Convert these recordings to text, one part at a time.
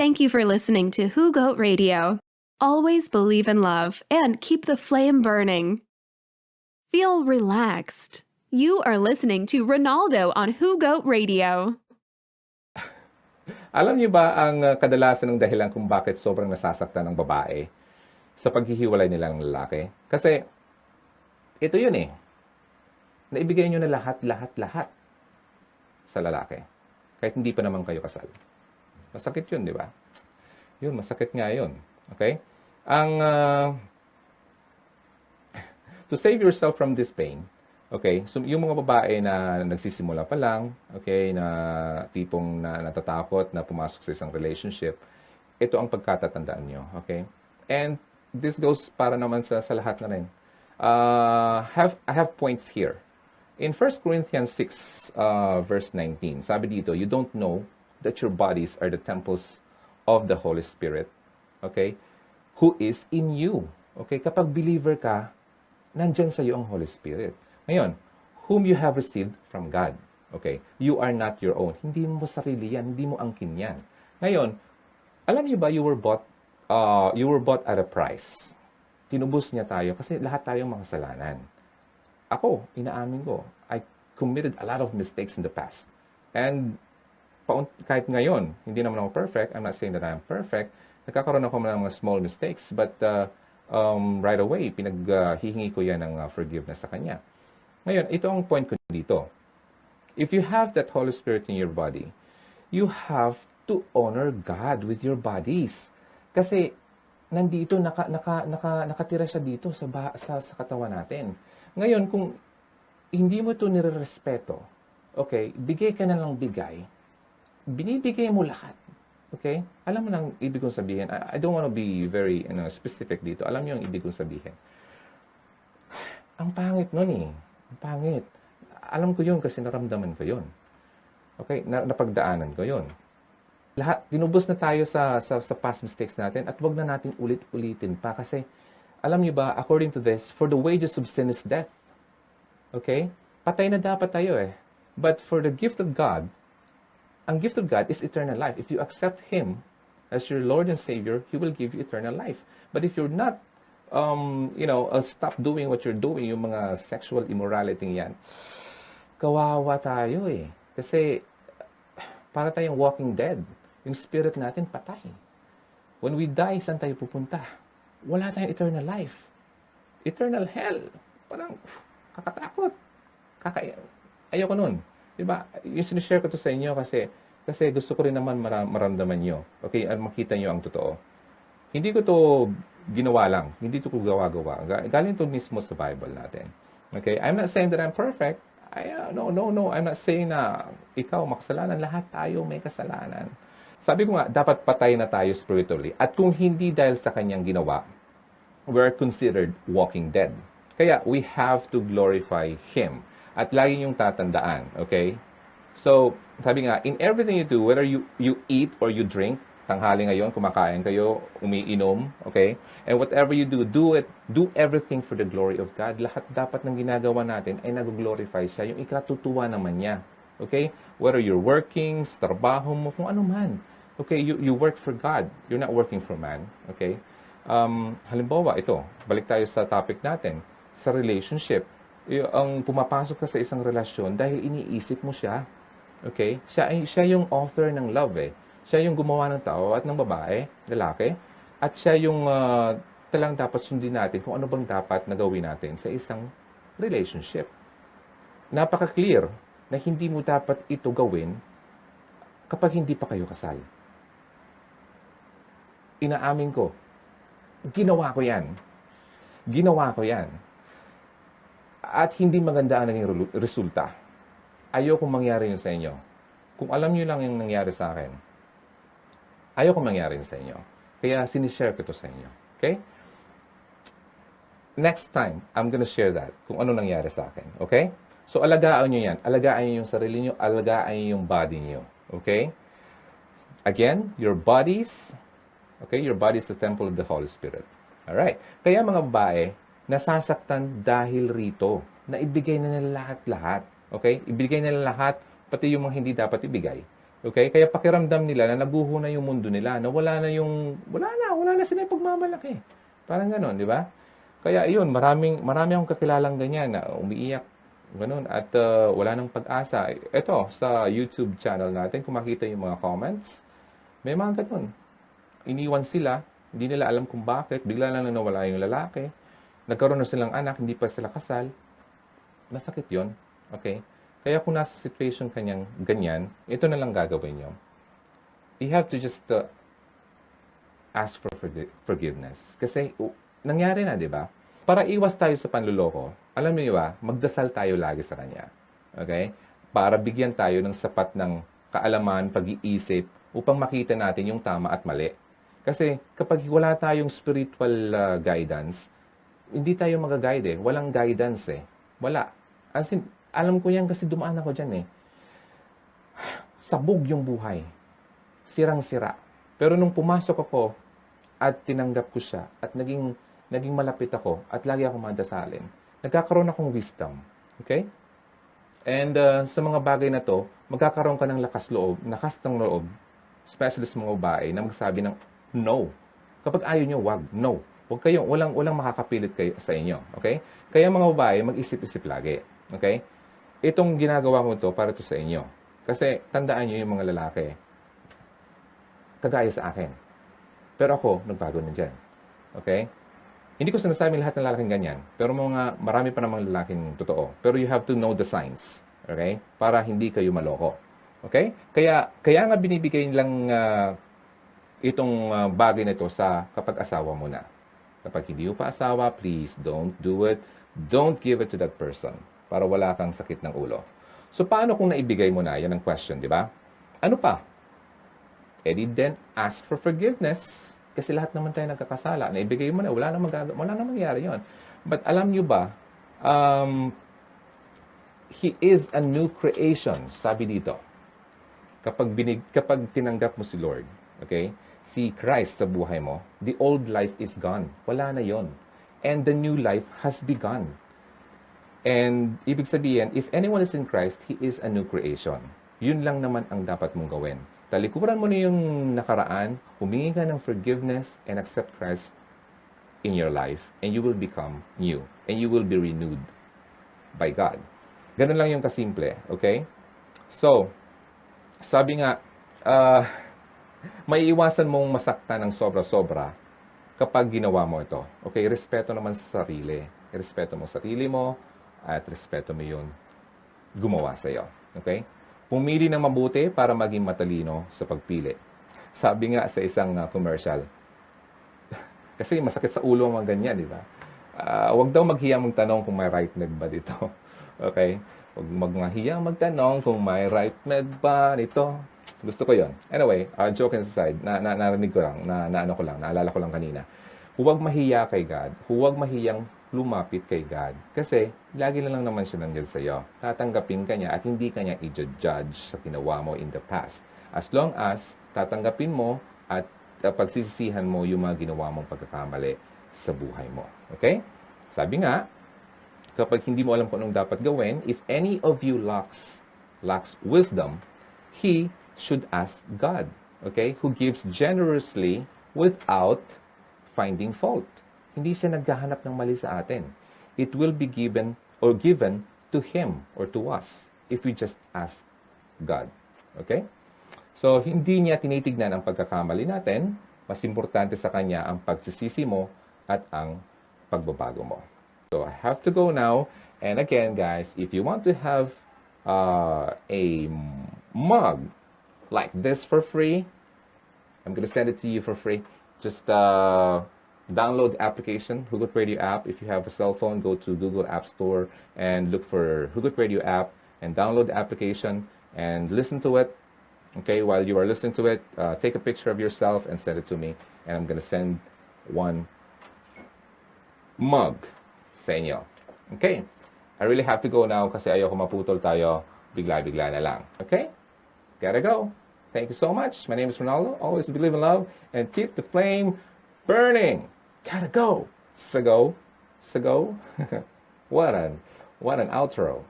Thank you for listening to Who Goat Radio. Always believe in love and keep the flame burning. Feel relaxed. You are listening to Ronaldo on Who Goat Radio. Alam niyo ba ang uh, kadalasan ng dahilan kung bakit sobrang nasasaktan ng babae sa paghihiwalay nila ng lalaki? Kasi ito yun eh. Naibigay niyo na lahat, lahat, lahat sa lalaki. Kahit hindi pa naman kayo kasal. Masakit yun, di ba? Yun, masakit nga yun. Okay? Ang, uh, to save yourself from this pain, okay, so yung mga babae na nagsisimula pa lang, okay, na tipong na, natatakot na pumasok sa isang relationship, ito ang pagkatatandaan nyo, okay? And this goes para naman sa, sa lahat na rin. Uh, have, I have points here. In 1 Corinthians 6, uh, verse 19, sabi dito, you don't know that your bodies are the temples of the Holy Spirit, okay, who is in you. Okay, kapag believer ka, nandyan sa iyo ang Holy Spirit. Ngayon, whom you have received from God. Okay, you are not your own. Hindi mo sarili yan, hindi mo angkin yan. Ngayon, alam niyo ba, you were bought, uh, you were bought at a price. Tinubos niya tayo kasi lahat tayong makasalanan ako, inaamin ko, I committed a lot of mistakes in the past. And kahit ngayon, hindi naman ako perfect, I'm not saying that I'm perfect, nagkakaroon ako ng mga small mistakes, but uh, um, right away, pinaghihingi uh, ko yan ng uh, forgiveness sa Kanya. Ngayon, ito ang point ko dito. If you have that Holy Spirit in your body, you have to honor God with your bodies. Kasi nandito, naka, naka, naka, nakatira siya dito sa, sa, sa katawan natin. Ngayon, kung hindi mo ito nirerespeto, okay, bigay ka na lang bigay, binibigay mo lahat. Okay? Alam mo nang ibig kong sabihin. I, I don't want to be very you know, specific dito. Alam niyo ang ibig kong sabihin. Ang pangit nun eh. Ang pangit. Alam ko yun kasi naramdaman ko yun. Okay? Na, napagdaanan ko yun. Lahat, tinubos na tayo sa, sa, sa past mistakes natin at wag na natin ulit-ulitin pa kasi alam niyo ba, according to this, for the wages of sin is death. Okay? Patay na dapat tayo eh. But for the gift of God, ang gift of God is eternal life. If you accept Him as your Lord and Savior, He will give you eternal life. But if you're not, um, you know, uh, stop doing what you're doing, yung mga sexual immorality yan, kawawa tayo eh. Kasi para tayong walking dead. Yung spirit natin patay. When we die, saan tayo pupunta? wala tayong eternal life. Eternal hell. Parang kakatakot. Kaka Ayoko nun. Diba? Yung sinishare ko to sa inyo kasi kasi gusto ko rin naman maram maramdaman nyo. Okay? At makita nyo ang totoo. Hindi ko to ginawa lang. Hindi to ko gawa-gawa. Galing to mismo sa Bible natin. Okay? I'm not saying that I'm perfect. I, uh, no, no, no. I'm not saying na ikaw makasalanan. Lahat tayo may kasalanan. Sabi ko nga, dapat patay na tayo spiritually. At kung hindi dahil sa kanyang ginawa, we're considered walking dead. Kaya we have to glorify Him. At lagi yung tatandaan, okay? So, sabi nga, in everything you do, whether you, you eat or you drink, tanghali ngayon, kumakain kayo, umiinom, okay? And whatever you do, do it, do everything for the glory of God. Lahat dapat ng ginagawa natin ay nag-glorify siya. Yung ikatutuwa naman niya. Okay? Whether you're working, trabaho mo, kung ano man. Okay, you, you work for God. You're not working for man. Okay? Um, halimbawa, ito, balik tayo sa topic natin. Sa relationship, ang pumapasok ka sa isang relasyon dahil iniisip mo siya. Okay? Siya, siya yung author ng love eh. Siya yung gumawa ng tao at ng babae, lalaki. At siya yung uh, talang dapat sundin natin kung ano bang dapat na gawin natin sa isang relationship. Napaka-clear na hindi mo dapat ito gawin kapag hindi pa kayo kasal inaamin ko, ginawa ko yan. Ginawa ko yan. At hindi maganda ang naging resulta. Ayoko mangyari yun sa inyo. Kung alam nyo lang yung nangyari sa akin, ayoko mangyari yun sa inyo. Kaya sinishare ko ito sa inyo. Okay? Next time, I'm gonna share that, kung ano nangyari sa akin. Okay? So, alagaan nyo yan. Alagaan nyo yung sarili nyo, alagaan nyo yung body nyo. Okay? Again, your bodies, Okay? Your body is the temple of the Holy Spirit. Alright. Kaya mga babae, nasasaktan dahil rito na ibigay na nila lahat-lahat. Okay? Ibigay nila lahat, pati yung mga hindi dapat ibigay. Okay? Kaya pakiramdam nila na naguho na yung mundo nila, na wala na yung, wala na, wala na sila yung pagmamalaki. Parang ganon, di ba? Kaya yun, maraming, marami akong kakilalang ganyan na umiiyak, ganun, at uh, wala nang pag-asa. Ito, sa YouTube channel natin, kung makita yung mga comments, may mga ganun. Iniwan sila, hindi nila alam kung bakit, bigla lang na nawala yung lalaki, nagkaroon na silang anak, hindi pa sila kasal, masakit yon Okay? Kaya kung nasa situation kanyang ganyan, ito na lang gagawin nyo. You have to just uh, ask for forgi- forgiveness. Kasi u- nangyari na, di ba? Para iwas tayo sa panluloko, alam niyo ba, magdasal tayo lagi sa Kanya. Okay? Para bigyan tayo ng sapat ng kaalaman, pag-iisip, upang makita natin yung tama at mali. Kasi kapag wala tayong spiritual uh, guidance, hindi tayo mag-guide eh. Walang guidance eh. Wala. As in, alam ko yan kasi dumaan ako dyan eh. Sabog yung buhay. Sirang-sira. Pero nung pumasok ako at tinanggap ko siya at naging, naging malapit ako at lagi ako madasalin, nagkakaroon akong wisdom. Okay? And uh, sa mga bagay na to, magkakaroon ka ng lakas loob, lakas ng loob, especially sa mga babae, na magsabi ng no. Kapag ayaw nyo, wag, no. Huwag kayong, walang, walang makakapilit kayo sa inyo. Okay? Kaya mga babae, mag-isip-isip lagi. Okay? Itong ginagawa ko to para to sa inyo. Kasi tandaan nyo yung mga lalaki, kagaya sa akin. Pero ako, nagbago na dyan. Okay? Hindi ko sinasabing lahat ng lalaking ganyan. Pero mga, marami pa namang lalaking totoo. Pero you have to know the signs. Okay? Para hindi kayo maloko. Okay? Kaya, kaya nga binibigay lang ah, itong ah, bagay na ito sa kapag asawa mo na. Kapag hindi mo pa asawa, please don't do it. Don't give it to that person para wala kang sakit ng ulo. So, paano kung naibigay mo na? Yan ang question, di ba? Ano pa? Eh di then, ask for forgiveness. Kasi lahat naman tayo nagkakasala. Naibigay mo na, wala namang, gag- wala namang mangyari yon. But alam nyo ba, um, He is a new creation, sabi dito. Kapag, binig, kapag tinanggap mo si Lord, okay, si Christ sa buhay mo, the old life is gone. Wala na yon. And the new life has begun. And ibig sabihin, if anyone is in Christ, he is a new creation. Yun lang naman ang dapat mong gawin. Talikuran mo na yung nakaraan, humingi ka ng forgiveness, and accept Christ in your life, and you will become new, and you will be renewed by God. Ganun lang yung kasimple, okay? So, sabi nga, ah, may iwasan mong masaktan ng sobra-sobra kapag ginawa mo ito. Okay, respeto naman sa sarili. Respeto mo sarili mo at respeto mo yung gumawa sa iyo. Okay? Pumili ng mabuti para maging matalino sa pagpili. Sabi nga sa isang ah, commercial, kasi masakit sa ulo ang mga ganyan, di ba? Ah, huwag daw maghiyang magtanong kung may right med ba dito. okay? Huwag maghiyang magtanong kung may right med ba nito. Gusto ko yon. Anyway, uh, joke aside, na, na, narinig ko lang, na, na ano ko lang, naalala ko lang kanina. Huwag mahiya kay God. Huwag mahiyang lumapit kay God. Kasi, lagi na lang naman siya nandiyan sa iyo. Tatanggapin ka niya at hindi ka niya i-judge sa ginawa mo in the past. As long as tatanggapin mo at uh, pagsisisihan mo yung mga ginawa mong pagkakamali sa buhay mo. Okay? Sabi nga, kapag hindi mo alam kung anong dapat gawin, if any of you lacks, lacks wisdom, he should ask God, okay, who gives generously without finding fault. Hindi siya naghahanap ng mali sa atin. It will be given or given to him or to us if we just ask God. Okay? So, hindi niya tinitignan ang pagkakamali natin. Mas importante sa kanya ang pagsisisi mo at ang pagbabago mo. So, I have to go now. And again, guys, if you want to have uh, a mug like this for free, I'm going to send it to you for free. Just uh, download the application, Hugot Radio app. If you have a cell phone, go to Google App Store and look for Hugot Radio app and download the application and listen to it. Okay, while you are listening to it, uh, take a picture of yourself and send it to me. And I'm going to send one mug sa. Okay? I really have to go now kasi ayoko maputol tayo bigla-bigla na lang. Okay? Gotta go. Thank you so much. My name is Ronaldo. Always believe in love and keep the flame burning. Gotta go. Sago. Sago. what an what an outro.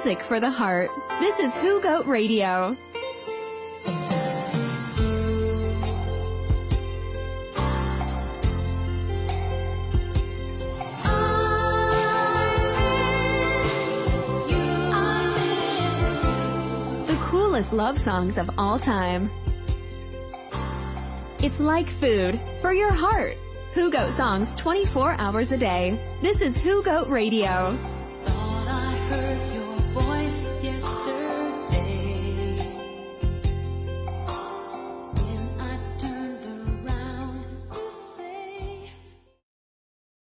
music for the heart. This is Who Goat Radio. Love songs of all time. It's like food for your heart. Who Goat songs 24 hours a day. This is Who Goat Radio.